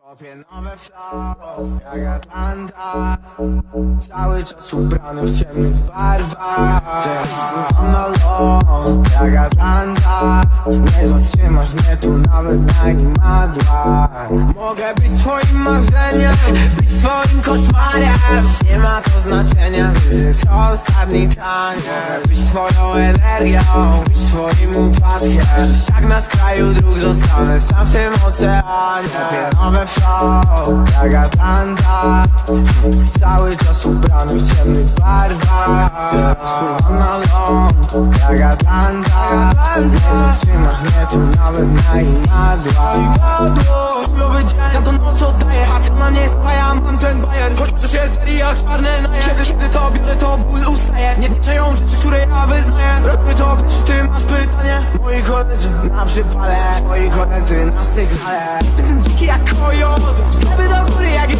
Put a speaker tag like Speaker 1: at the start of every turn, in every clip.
Speaker 1: Kopię nowe flow, jak Atlanta Cały czas ubrany w ciemnych barwach. Teraz pływam na ląd, jak Atlanta Nie zatrzymasz mnie tu nawet na imadłach Mogę być twoim marzeniem, być twoim koszmarem. Nie ma to znaczenia, wizyt to ostatni taniec. Być twoją energią, być twoim upadkiem. Jak na skraju dróg zostanę sam w tym oceanie. Nowe flow, jak Atlanta. Cały czas ubrany jak Atlanta Nie zatrzymasz mnie tu nawet na imadłach Chujowy dzień, za tą noc oddaję Hasem na mnie spaja, mam ten bajer. Choć może się zderi jak czarne naje. Kiedy, kiedy to biorę, to ból ustaje. Nie liczeją rzeczy, które ja wyznaję. Robię to, czy ty masz pytanie. Moi koledzy na przypale Twoi koledzy na sygnale. Jestem dziki jak kojot Zlewy do góry jak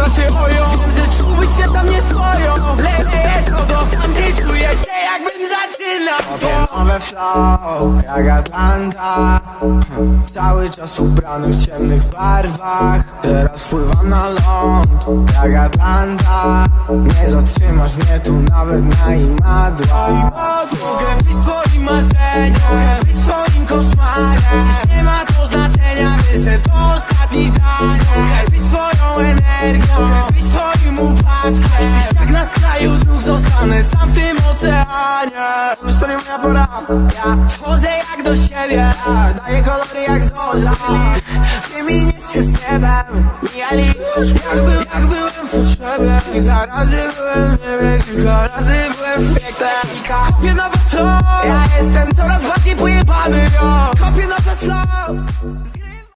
Speaker 1: raczej oją Wiem, że czułbyś się tam nie swoją. Leję to do tamtej Czuję się jakbym zaczynał. To nowe flow, jak Atlanta. Cały czas ubrany w ciemnych barwach. Teraz pływam na ląd, jak Atlanta. Nie zatrzymasz mnie tu nawet na być energią, być twoim upadkiem Dziś jak na skraju dróg zostanę sam w tym oceanie. Już to nie moja pora, ja wchodzę jak do siebie Daję kolory jak zorza Z nimi nie się z niebem Mijali jakby, jak byłem w potrzebie. Kilka razy byłem w niebie, kilka razy byłem w piekle. Kopię nowe flow, ja jestem coraz bardziej pojebany,